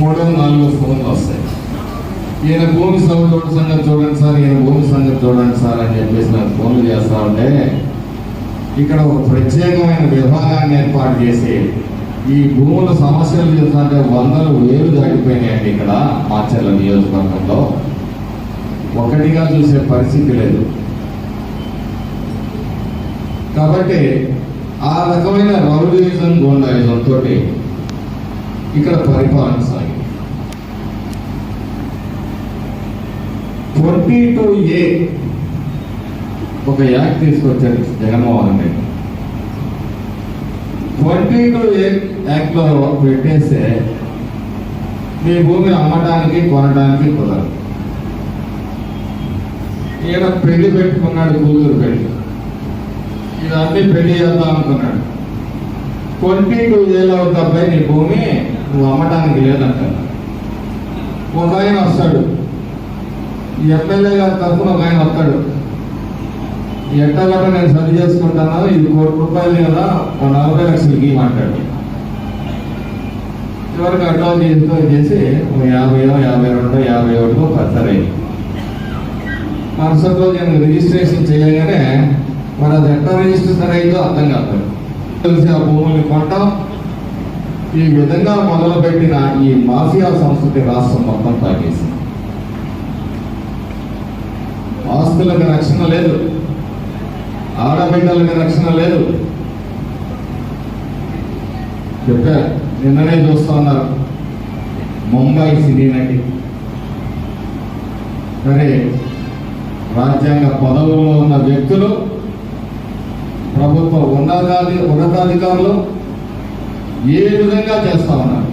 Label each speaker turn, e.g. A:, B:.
A: మూడో నాలుగో ఫోన్లు వస్తాయి. ఈయన భూమి సౌదోడు సంగతి చూడండి సార్ ఈయన భూమి సంగతి చూడండి సార్ అని చెప్పేసి నాకు ఫోన్లు చేస్తా ఉంటే ఇక్కడ ఒక ప్రత్యేకమైన విభాగాన్ని ఏర్పాటు చేసి ఈ భూముల సమస్యలు చూస్తుంటే వందలు వేలు దాటిపోయినాయండి ఇక్కడ మాచర్ల నియోజకవర్గంలో. ఒకటిగా చూసే పరిస్థితి లేదు. కాబట్టి ఆ రకమైన రౌడీయిజం గోండాయిజం తోటి ఇక్కడ పరిపాలన సాగింది. ట్వంటీ టూ ఏ ఒక యాక్ట్ తీసుకొచ్చారు Jaganmohan Reddy twenty two A యాక్ట్లో పెట్టేస్తే మీ భూమి అమ్మడానికి కొనడానికి కుదరదు. ఈయన పెళ్ళి పెట్టుకున్నాడు కూతురు పెళ్ళి. ఇదన్నీ పెళ్ళి చేద్దాం అనుకున్నాడు. ట్వంటీ టూ ఏళ్ళ అబ్బాయి నీ భూమి నువ్వు అమ్మటానికి లేదంటాడు ఒక ఆయన వస్తాడు. ఈ ఎమ్మెల్యే గారి తరఫున ఒక ఆయన వస్తాడు. ఎట్టగట్ట నేను సరి చేసుకుంటాను ఇది కోటి రూపాయలు కదా ఒక నలభై లక్షలకి మాట్లాడు చివరికి అడ్డా చేస్తూ చేసి ఒక యాభైయో యాభై రెండో యాభై ఒకటో పద్దరైంది మరుసటి రోజు నేను రిజిస్ట్రేషన్ చేయగానే మరి అది ఎట్లా రిజిస్ట్రేషన్ అయిందో అర్థం కాదు. తెలిసి ఆ భూముల్ని కొంటాం ఈ విధంగా మొదలుపెట్టిన ఈ మాఫియా సంస్కృతి రాష్ట్రం మొత్తం తాగేసింది. ఆస్తులకు రక్షణ లేదు. ఆడబిడ్డలకు రక్షణ లేదు. చెప్పా నిన్ననే చూస్తా ఉన్నారు. ముంబై సినీ నటి. సరే రాజ్యాంగ పదవుల్లో ఉన్న వ్యక్తులు ప్రభుత్వ ఉన్నతాధి ఉన్నతాధికారులు ఏ విధంగా చేస్తా ఉన్నారు?